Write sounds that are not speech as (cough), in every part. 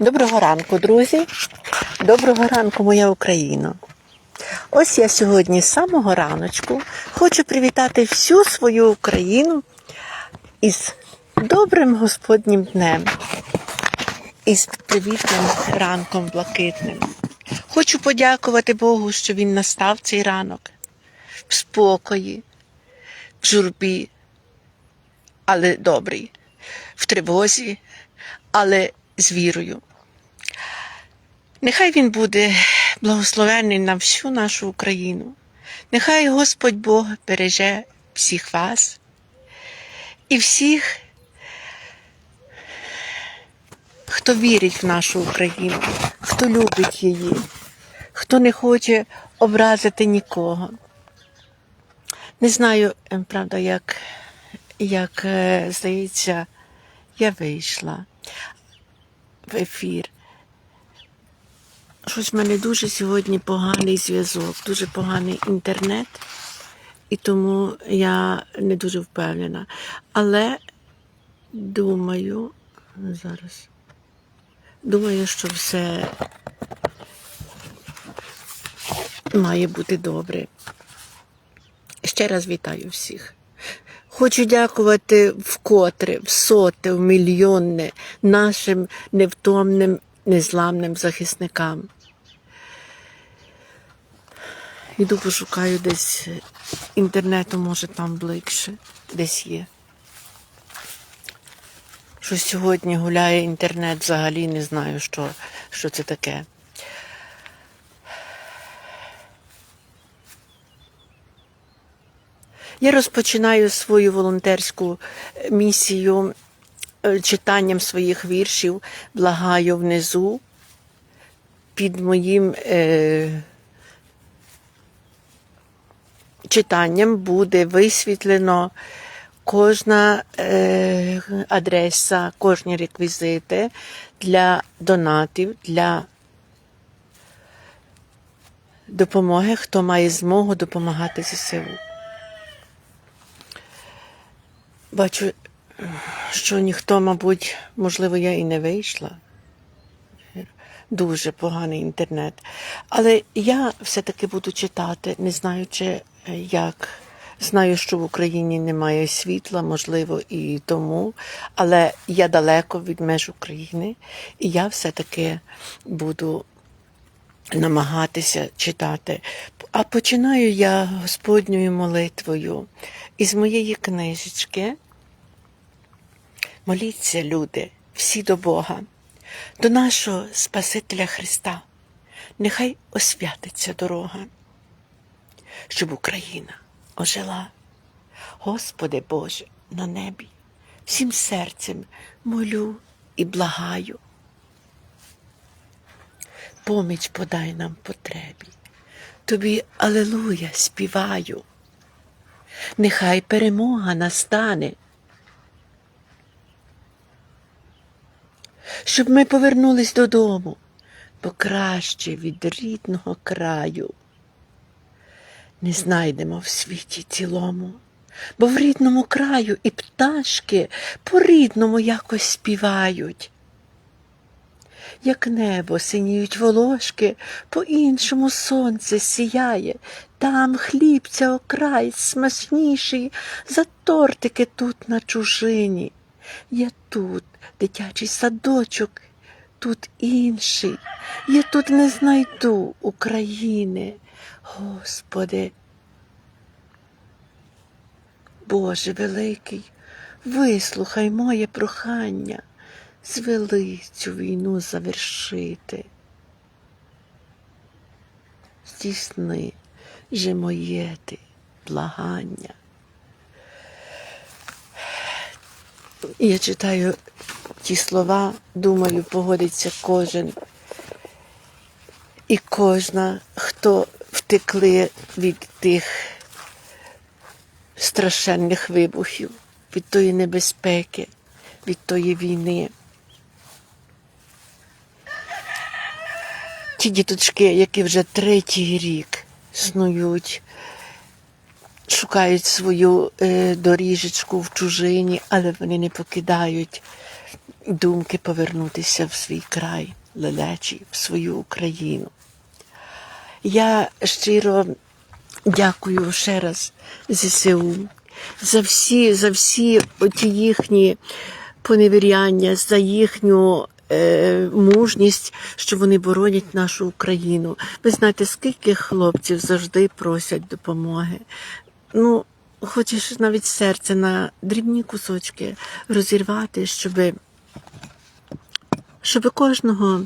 Доброго ранку, друзі. Доброго ранку, моя Україна. Ось я сьогодні з самого раночку хочу привітати всю свою Україну із добрим Господнім днем, із привітним ранком блакитним. Хочу подякувати Богу, що Він настав цей ранок в спокої, в журбі, але добрий, в тривозі, але з вірою. Нехай він буде благословений на всю нашу Україну. Нехай Господь Бог береже всіх вас і всіх, хто вірить в нашу Україну, хто любить її, хто не хоче образити нікого. Не знаю, е, правда, як, як е, здається, я вийшла в ефір. Щось в мене дуже сьогодні поганий зв'язок, дуже поганий інтернет, і тому я не дуже впевнена. Але думаю, зараз, думаю, що все має бути добре. Ще раз вітаю всіх. Хочу дякувати вкотре, в соте, в мільйонне нашим невтомним, незламним захисникам. Іду пошукаю десь інтернету, може там ближче, десь є. Що сьогодні гуляє інтернет, взагалі не знаю, що, що це таке. Я розпочинаю свою волонтерську е, місію е, читанням своїх віршів, благаю внизу. Під моїм е, читанням буде висвітлено кожна е, адреса, кожні реквізити для донатів, для допомоги, хто має змогу допомагати ЗСУ. Бачу, що ніхто, мабуть, можливо, я і не вийшла. Дуже поганий інтернет. Але я все-таки буду читати, не знаючи, як. Знаю, що в Україні немає світла, можливо, і тому, але я далеко від меж України, і я все-таки буду намагатися читати. А починаю я Господньою молитвою із моєї книжечки. Моліться, люди, всі до Бога, до нашого Спасителя Христа. Нехай освятиться дорога, щоб Україна ожила. Господи Боже, на небі, всім серцем молю і благаю. Поміч подай нам потребі. Тобі Алелуя співаю. Нехай перемога настане. Щоб ми повернулись додому, бо краще від рідного краю не знайдемо в світі цілому, бо в рідному краю і пташки по-рідному якось співають. Як небо синіють волошки, по-іншому сонце сіяє, там хлібця окрай смачніший за тортики тут на чужині. Я тут, дитячий садочок, тут інший. Я тут не знайду України. Господи. Боже великий, вислухай моє прохання, звели цю війну завершити. Здійсни же моє ти благання. Я читаю ті слова, думаю, погодиться кожен і кожна, хто втекли від тих страшенних вибухів, від тої небезпеки, від тої війни. Ті діточки, які вже третій рік снують, шукають свою е, доріжечку в чужині, але вони не покидають думки повернутися в свій край лелечий, в свою Україну. Я щиро дякую ще раз ЗСУ за всі, за всі оті їхні поневіряння, за їхню е, мужність, що вони боронять нашу Україну. Ви знаєте, скільки хлопців завжди просять допомоги. Ну, хочеш навіть серце на дрібні кусочки розірвати, щоби щоб кожного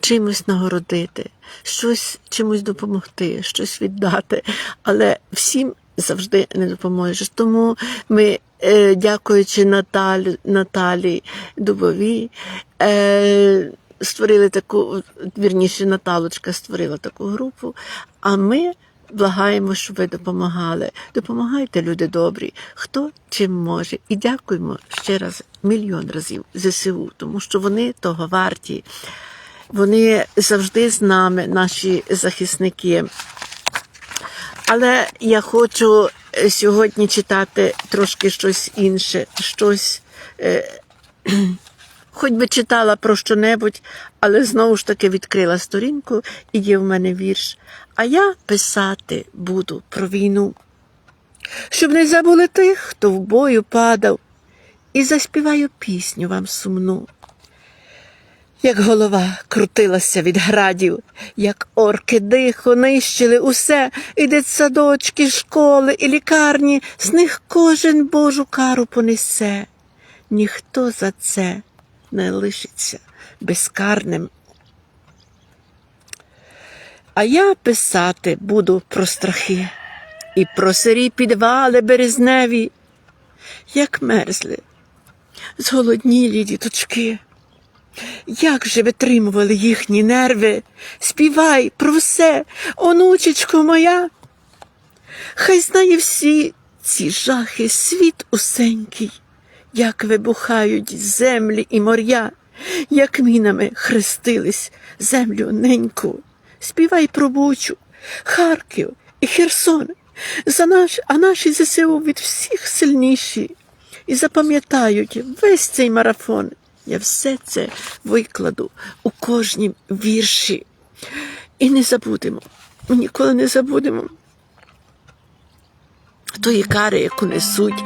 чимось нагородити, щось чимось допомогти, щось віддати, але всім завжди не допоможеш. Тому ми, е, дякуючи Наталі, Наталі Дубовій, е, створили таку, вірніше, Наталочка створила таку групу, а ми. Благаємо, щоб ви допомагали. Допомагайте, люди добрі, хто чим може. І дякуємо ще раз мільйон разів ЗСУ, тому що вони того варті. Вони завжди з нами, наші захисники. Але я хочу е, сьогодні читати трошки щось інше, щось. Е, (clears throat) Хоч би читала про що-небудь, але знову ж таки відкрила сторінку і є в мене вірш. А я писати буду про війну, щоб не забули тих, хто в бою падав, і заспіваю пісню вам сумну. Як голова крутилася від градів, як орки дихо нищили усе, і дитсадочки, школи, і лікарні, з них кожен Божу кару понесе. Ніхто за це не лишиться безкарним. А я писати буду про страхи і про сирі підвали березневі, як мерзли, зголоднілі діточки. Як же витримували їхні нерви? Співай про все, онучечко моя. Хай знає всі ці жахи світ усенький, як вибухають землі і моря, як мінами хрестились землю неньку. Співай про Бучу, Харків і Херсон, за наш, а наші ЗСУ від всіх сильніші. І запам'ятають весь цей марафон. Я все це викладу у кожнім вірші. І не забудемо, ми ніколи не забудемо тої кари, яку несуть,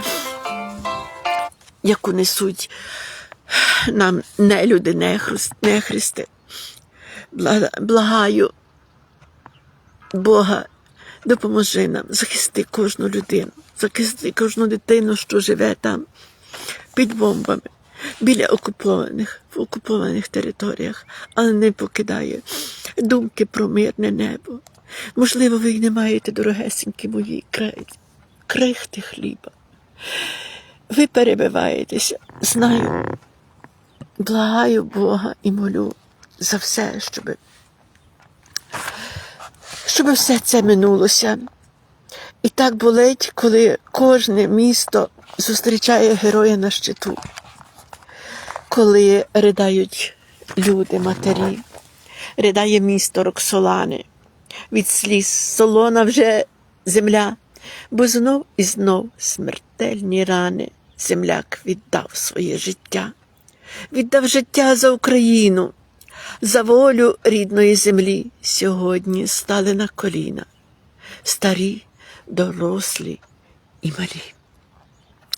яку несуть нам нелюди, нехристи. Благаю Бога, допоможи нам, захисти кожну людину, захисти кожну дитину, що живе там під бомбами, біля окупованих, в окупованих територіях, але не покидає думки про мирне небо. Можливо, ви й не маєте, дорогесенькі мої, крихти хліба. Ви перебиваєтеся, знаю. Благаю Бога і молю за все, щоб, щоб все це минулося. І так болить, коли кожне місто зустрічає героя на щиту, коли ридають люди, матері, ридає місто Роксолани, від сліз солона вже земля, бо знов і знов смертельні рани. Земляк віддав своє життя, віддав життя за Україну, за волю рідної землі. Сьогодні стали на коліна, старі, дорослі і малі.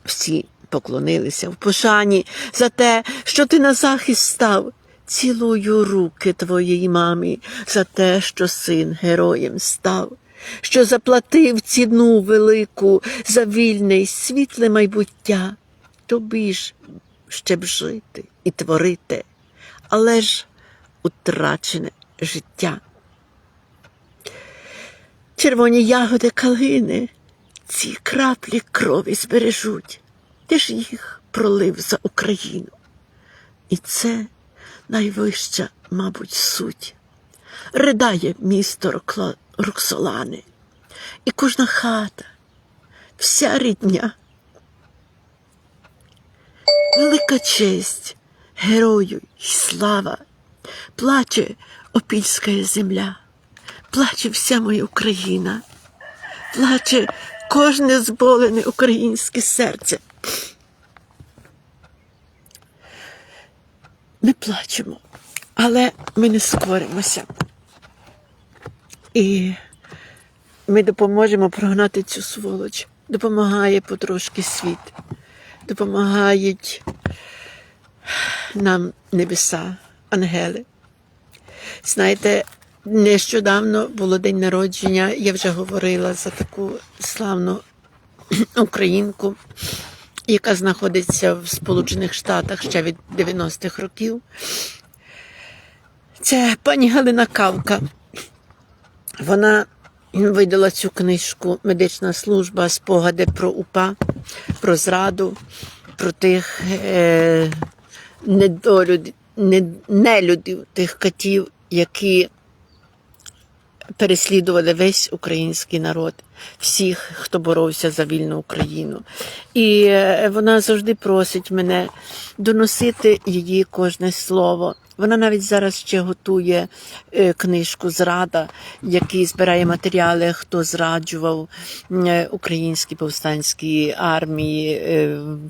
Всі поклонилися в пошані за те, що ти на захист став. Цілую руки твоїй мамі за те, що син героєм став, що заплатив ціну велику за вільне й світле майбуття. Тобі ж ще б жити і творити, але ж утрачене життя. Червоні ягоди калини, ці краплі крові збережуть. Ти ж їх пролив за Україну. І це найвища, мабуть, суть. Ридає місто Роксолани, і кожна хата, вся рідня. Велика честь, герою й слава, плаче опільська земля, плаче вся моя Україна, плаче кожне зболене українське серце. Ми плачемо, але ми не скоримося. І ми допоможемо прогнати цю сволоч. Допомагає потрошки світ, допомагають нам небеса, ангели. Знаєте, нещодавно було день народження, я вже говорила за таку славну (clears throat) українку, яка знаходиться в Сполучених Штатах ще від 90-х років. Це пані Галина Кавка. Вона видала цю книжку Медична служба спогади про УПА, про зраду, про тих е, недолюд, не, нелюдів, тих катів, які переслідували весь український народ, всіх, хто боровся за вільну Україну. І е, вона завжди просить мене доносити її кожне слово. Вона навіть зараз ще готує е, книжку Зрада, який збирає матеріали, хто зраджував е, українські повстанські армії,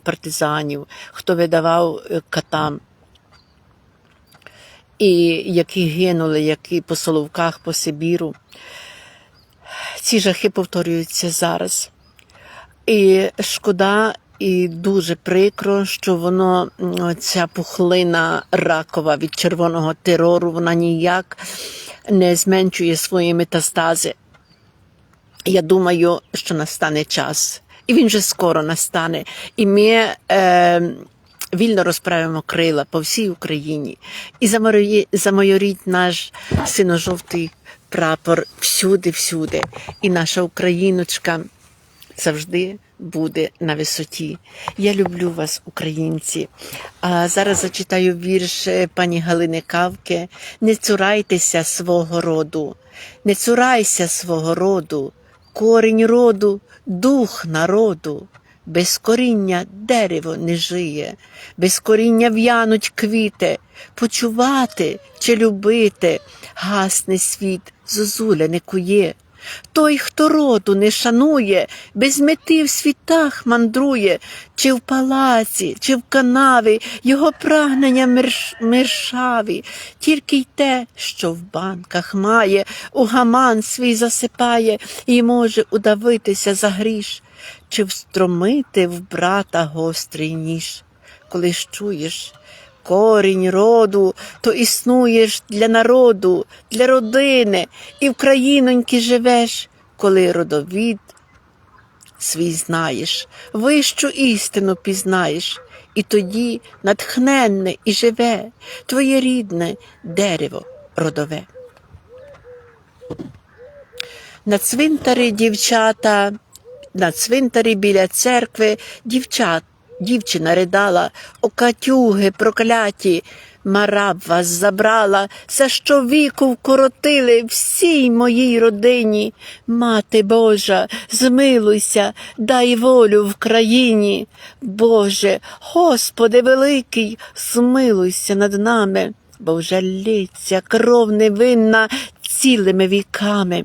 партизанів, хто видавав катам і які гинули, які по Соловках, по Сибіру. Ці жахи повторюються зараз. І шкода, і дуже прикро, що воно, ця пухлина ракова від червоного терору, вона ніяк не зменшує свої метастази. Я думаю, що настане час, і він вже скоро настане. І ми е, вільно розправимо крила по всій Україні і замайорі- замайорить наш синьо-жовтий прапор всюди, всюди. І наша Україночка завжди буде на висоті. Я люблю вас, українці. А зараз зачитаю вірш е, пані Галини Кавки. Не цурайтеся свого роду, не цурайся свого роду, корінь роду, дух народу. Без коріння дерево не жиє, без коріння в'януть квіти, почувати чи любити, гасне світ, зозуля не кує. Той, хто роду не шанує, без мети в світах мандрує, чи в палаці, чи в канаві, його прагнення мерш... мершаві, тільки й те, що в банках має, у гаман свій засипає і може удавитися за гріш, чи встромити в брата гострий ніж, коли ж чуєш. Корінь роду, то існуєш для народу, для родини, і в країноньки живеш, коли родовід свій знаєш, вищу істину пізнаєш, і тоді натхненне і живе твоє рідне дерево родове. На цвинтарі дівчата, на цвинтарі біля церкви дівчат, дівчина ридала, о катюги прокляті, мара б вас забрала, за що віку вкоротили всій моїй родині. Мати Божа, змилуйся, дай волю в країні. Боже, Господи великий, змилуйся над нами, бо вже лється кров невинна цілими віками.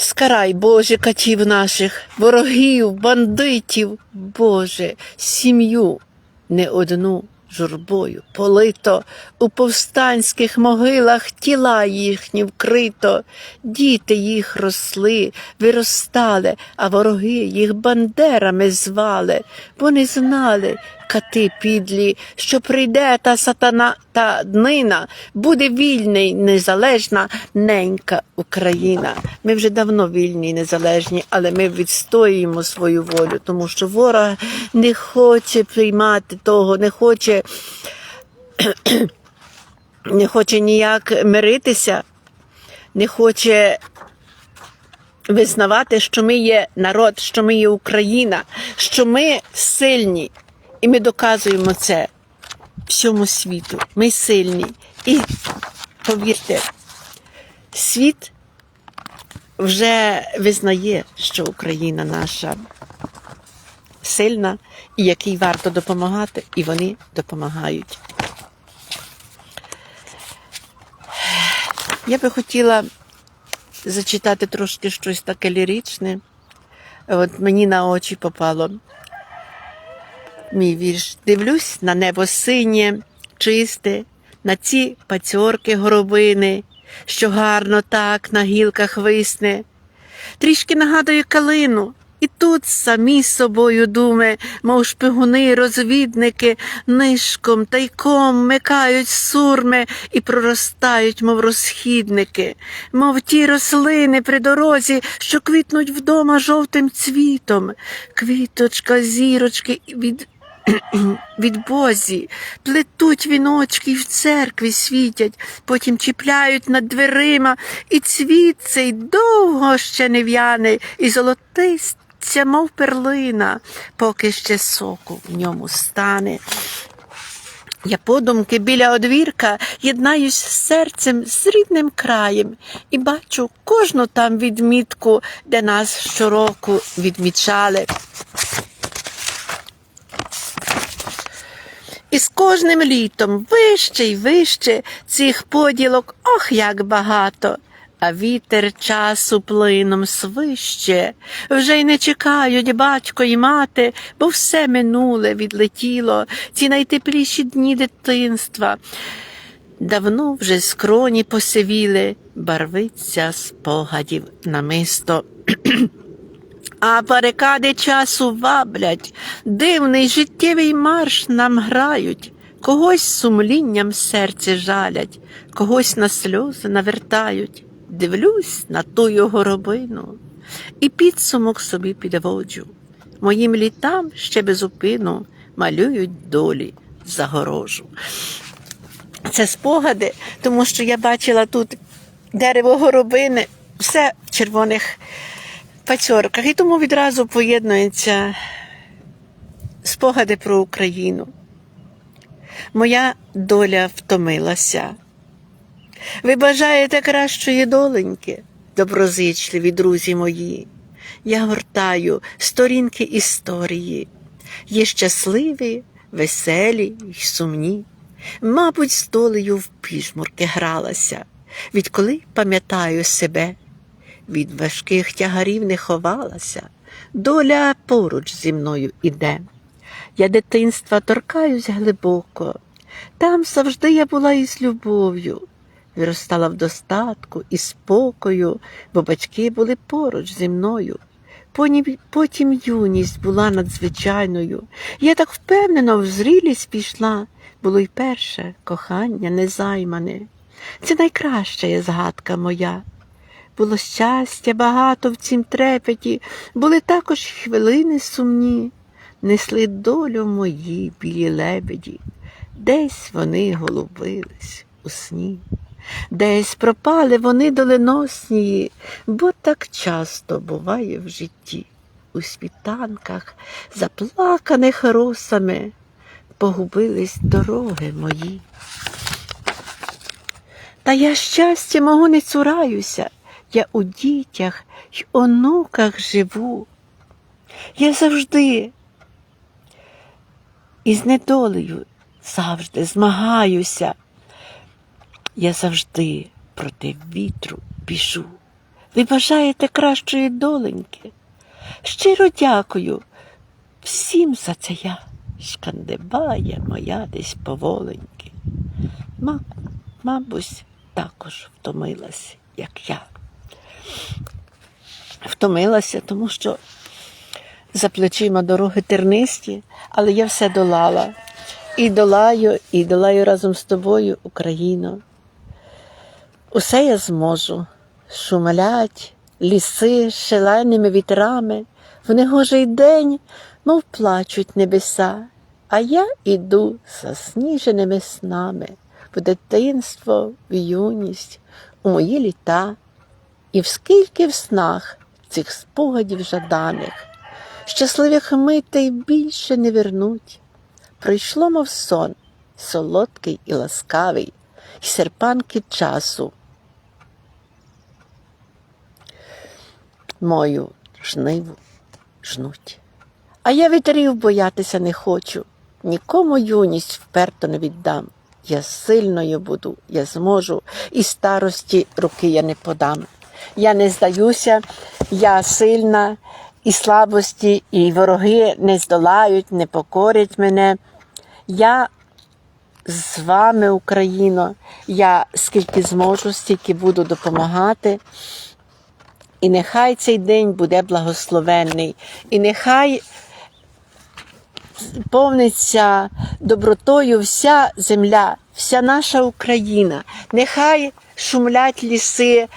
Скарай, Боже, катів наших, ворогів, бандитів, Боже, сім'ю не одну журбою полито, у повстанських могилах тіла їхні вкрито, діти їх росли, виростали, а вороги їх бандерами звали. Вони знали, кати підлі, що прийде та сатана та днина, буде вільна й незалежна ненька Україна. Ми вже давно вільні й незалежні, але ми відстоюємо свою волю, тому що ворог не хоче приймати того, не хоче, (clears throat) не хоче ніяк миритися, не хоче визнавати, що ми є народ, що ми є Україна, що ми сильні. І ми доказуємо це всьому світу. Ми сильні. І повірте, світ вже визнає, що Україна наша сильна і якій варто допомагати, і вони допомагають. Я би хотіла зачитати трошки щось таке ліричне. От мені на очі попало. Мій вірш. Дивлюсь на небо синє, чисте, на ці пацьорки горобини, що гарно так на гілках висне. Трішки нагадує калину. І тут самі собою думи, мов шпигуни, розвідники, нишком, тайком микають сурми і проростають, мов розхідники, мов ті рослини при дорозі, що квітнуть вдома жовтим цвітом, квіточка, зірочки від (clears throat) від бозі, плетуть віночки й в церкві світять, потім чіпляють над дверима, і цвіт цей довго ще не в'яне, і золотистя, мов перлина, поки ще соку в ньому стане. Я подумки біля одвірка єднаюсь з серцем з рідним краєм і бачу кожну там відмітку, де нас щороку відмічали. І з кожним літом вище й вище цих поділок, ох, як багато. А вітер часу плином свище, вже й не чекають батько й мати, бо все минуле відлетіло, ці найтепліші дні дитинства. Давно вже скроні посивіли, барвиться спогадів намисто. (clears throat) А барикади часу ваблять, дивний життєвий марш нам грають, когось сумлінням серце жалять, когось на сльози навертають. Дивлюсь на ту його робину і підсумок собі підводжу. Моїм літам ще безупину малюють долі загорожу. Це спогади, тому що я бачила тут дерево горобини, все в червоних пацьорках. І тому відразу поєднуються спогади про Україну. Моя доля втомилася. Ви бажаєте кращої доленьки, доброзичливі друзі мої. Я гортаю сторінки історії. Є щасливі, веселі й сумні. Мабуть, з долею в пішмурки гралася, відколи пам'ятаю себе від важких тягарів не ховалася, доля поруч зі мною іде. Я дитинства торкаюсь глибоко, там завжди я була із любов'ю, виростала в достатку і спокою, бо батьки були поруч зі мною. Потім юність була надзвичайною. Я так впевнено в зрілість пішла, було й перше кохання незаймане. Це найкраща є згадка моя. Було щастя багато в цім трепеті, були також хвилини сумні, несли долю мої білі лебеді, десь вони голубились у сні, десь пропали вони доленоснії, бо так часто буває в житті, у світанках, заплаканих росами, погубились дороги мої. Та я щастя мого не цураюся, я у дітях й онуках живу. Я завжди із недолею завжди змагаюся. Я завжди проти вітру біжу. Ви бажаєте кращої доленьки. Щиро дякую всім за це я. Шкандибає моя десь поволеньки. Ма, мабуть, також втомилась, як я. Втомилася, тому що за плечима дороги тернисті, але я все долала. І долаю, і долаю разом з тобою, Україно. Усе я зможу. Шумлять, ліси шаленими вітрами, в негожий день, мов плачуть небеса, а я іду засніженими снами в дитинство, в юність, у мої літа, і вскільки в снах цих спогадів жаданих, щасливих митей більше не вернуть. Пройшло, мов сон, солодкий і ласкавий, і серпанки часу. Мою жниву жнуть. А я вітрів боятися не хочу, нікому юність вперто не віддам. Я сильною буду, я зможу, і старості руки я не подам. Я не здаюся, я сильна і слабості, і вороги не здолають, не покорять мене. Я з вами, Україно, я скільки зможу, стільки буду допомагати. І нехай цей день буде благословенний, і нехай повниться добротою вся земля, вся наша Україна. Нехай шумлять ліси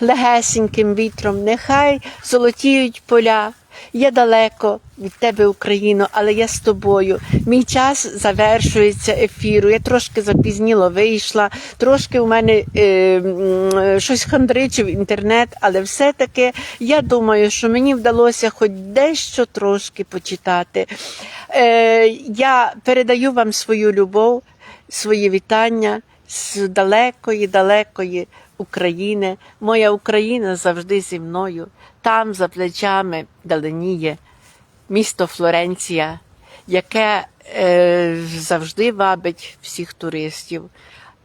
легесеньким вітром, нехай золотіють поля. Я далеко від тебе, Україно, але я з тобою. Мій час завершується ефіру. Я трошки запізніло вийшла, трошки у мене е, щось хандричив інтернет, але все-таки я думаю, що мені вдалося хоч дещо трошки почитати. Е, я передаю вам свою любов, свої вітання з далекої, далекої України. Моя Україна завжди зі мною. Там за плечами даленіє місто Флоренція, яке е, завжди вабить всіх туристів.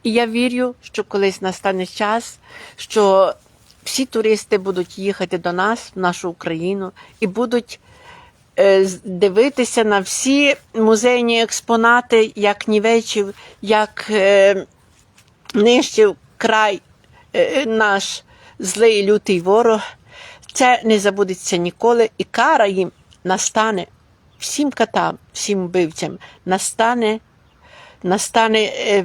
І я вірю, що колись настане час, що всі туристи будуть їхати до нас, в нашу Україну, і будуть е, дивитися на всі музейні експонати, як нівечив, як е, нищив край наш злий лютий ворог. Це не забудеться ніколи, і кара їм настане всім катам, всім вбивцям, настане, настане. е,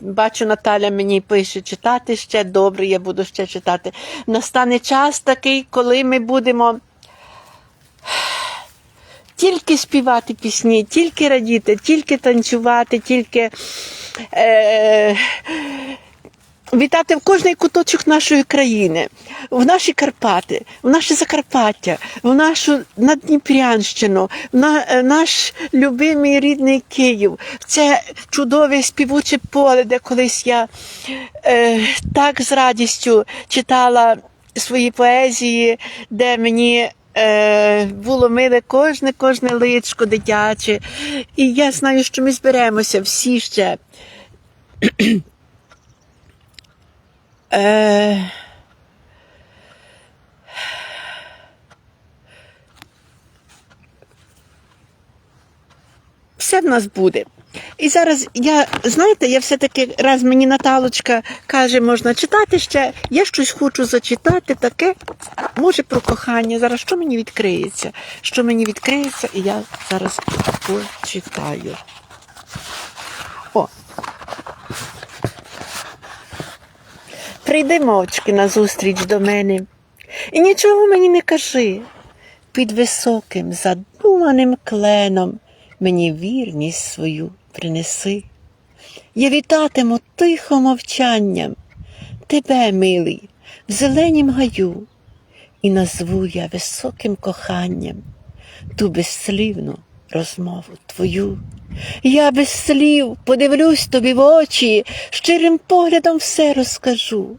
Бачу, Наталя мені пише читати ще добре, я буду ще читати. Настане час такий, коли ми будемо тільки співати пісні, тільки радіти, тільки танцювати, тільки е, вітати в кожний куточок нашої країни, в наші Карпати, в наше Закарпаття, в нашу Надніпрянщину, на, е, наш любимий рідний Київ, це чудове співуче поле, де колись я е, так з радістю читала свої поезії, де мені е, було миле кожне, кожне личко дитяче. І я знаю, що ми зберемося всі ще. Е, все в нас буде. І зараз я, знаєте, я все-таки раз мені Наталочка каже, можна читати ще, я щось хочу зачитати таке, може про кохання. Зараз що мені відкриється? Що мені відкриється, і я зараз почитаю. О. Прийди мовчки назустріч до мене, і нічого мені не кажи. Під високим задуманим кленом мені вірність свою принеси. Я вітатиму тихо мовчанням тебе, милий, в зеленім гаю, і назву я високим коханням ту безслівну розмову твою. Я без слів подивлюсь тобі в очі, щирим поглядом все розкажу.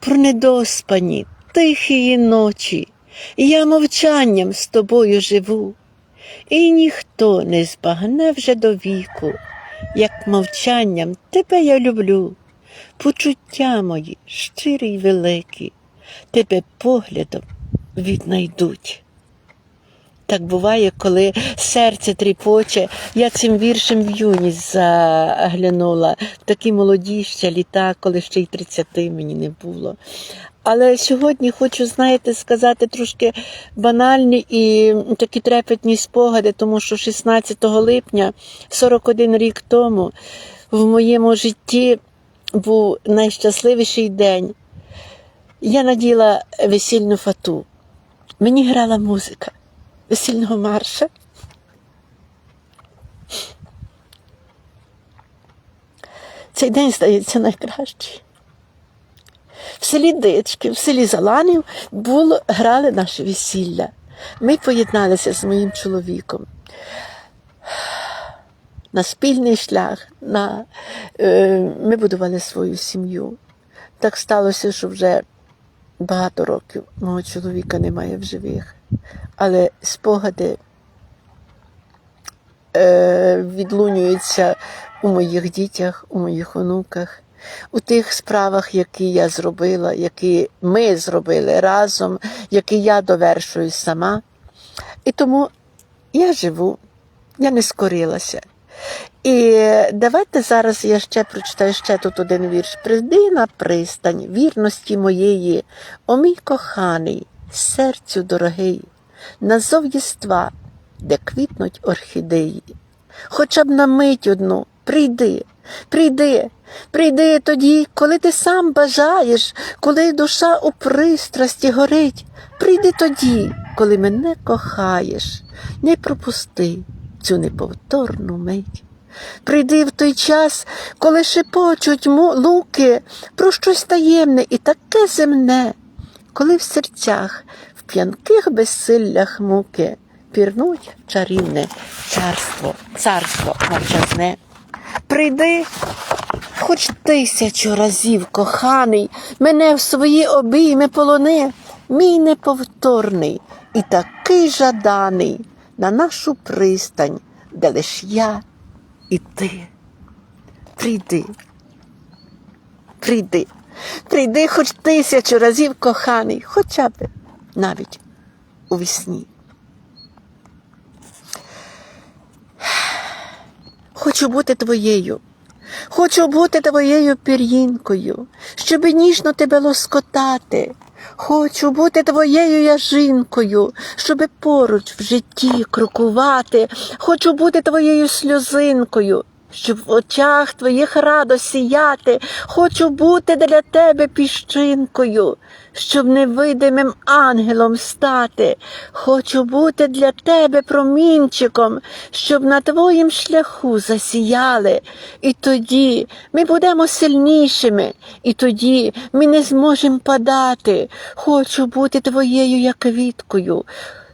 Про недоспані, тихі ночі, я мовчанням з тобою живу, і ніхто не збагне вже до віку, як мовчанням тебе я люблю. Почуття мої щирі й великі, тебе поглядом віднайдуть. Так буває, коли серце тріпоче. Я цим віршем в юність заглянула. Такі молоді ще літа, коли ще й 30 мені не було. Але сьогодні хочу, знаєте, сказати трошки банальні і такі трепетні спогади, тому що 16 липня, 41 рік тому, в моєму житті був найщасливіший день. Я наділа весільну фату. Мені грала музика весільного марша. Цей день здається найкращий. В селі Дички, в селі Заланів було, грали наше весілля. Ми поєдналися з моїм чоловіком на спільний шлях. На, е, ми будували свою сім'ю. Так сталося, що вже багато років мого чоловіка немає в живих, але спогади е, відлунюються у моїх дітях, у моїх онуках. у тих справах, які я зробила, які ми зробили разом, які я довершую сама. І тому я живу, я не скорилася. І давайте зараз я ще прочитаю ще тут один вірш. Прийди на пристань вірності моєї, о мій коханий, серцю дорогий, на зов'єства, де квітнуть орхідеї. Хоча б на мить одну, прийди, прийди, прийди тоді, коли ти сам бажаєш, коли душа у пристрасті горить. Прийди тоді, коли мене кохаєш, не пропусти цю неповторну мить. Прийди в той час, коли шепочуть луки про щось таємне і таке земне, коли в серцях, в п'янких безсиллях муки пірнуть чарівне царство, царство мовчазне. Прийди, хоч тисячу разів, коханий, мене в свої обійми полони, мій неповторний і такий жаданий на нашу пристань, де лиш я і ти. Прийди, прийди, прийди хоч тисячу разів, коханий, хоча б навіть у вісні. Хочу бути твоєю. Хочу бути твоєю пір'їнкою, щоб ніжно тебе лоскотати. Хочу бути твоєю яжинкою, щоб поруч в житті крокувати. Хочу бути твоєю сльозинкою, щоб в очах твоїх радость сіяти. Хочу бути для тебе піщинкою, щоб невидимим ангелом стати. Хочу бути для тебе промінчиком, щоб на твоїм шляху засіяли. І тоді ми будемо сильнішими, і тоді ми не зможемо падати. Хочу бути твоєю як квіткою,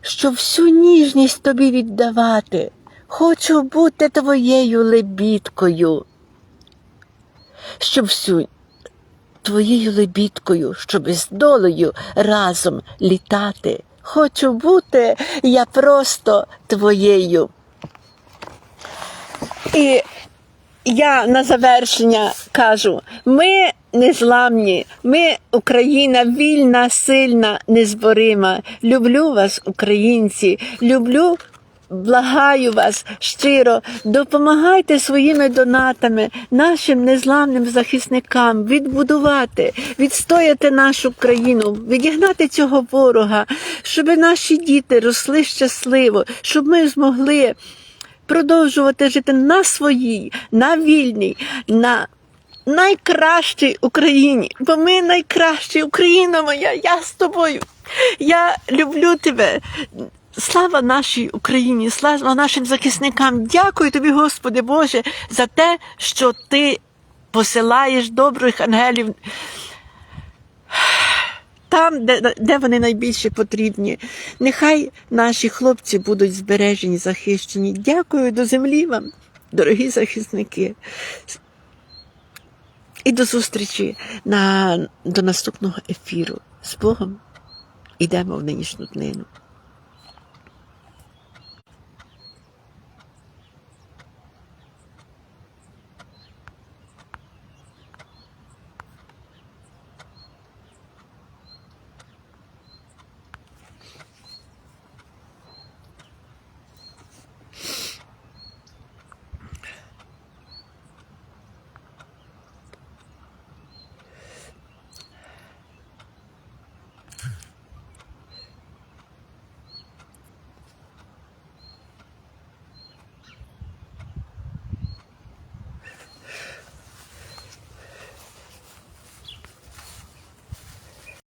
щоб всю ніжність тобі віддавати. Хочу бути твоєю лебідкою, щоб всю твоєю лебідкою, щоб із долею разом літати. Хочу бути я просто твоєю. І я на завершення кажу: ми незламні, ми Україна вільна, сильна, незборима. Люблю вас, українці, люблю. Благаю вас щиро, допомагайте своїми донатами нашим незламним захисникам відбудувати, відстояти нашу країну, відігнати цього ворога, щоб наші діти росли щасливо, щоб ми змогли продовжувати жити на своїй, на вільній, на найкращій Україні. Бо ми найкращі, Україна моя, я з тобою. Я люблю тебе. Слава нашій Україні, слава нашим захисникам. Дякую тобі, Господи Боже, за те, що ти посилаєш добрих ангелів там, де, де вони найбільше потрібні. Нехай наші хлопці будуть збережені, захищені. Дякую до землі вам, дорогі захисники. І до зустрічі на, до наступного ефіру. З Богом ідемо в нинішню днину.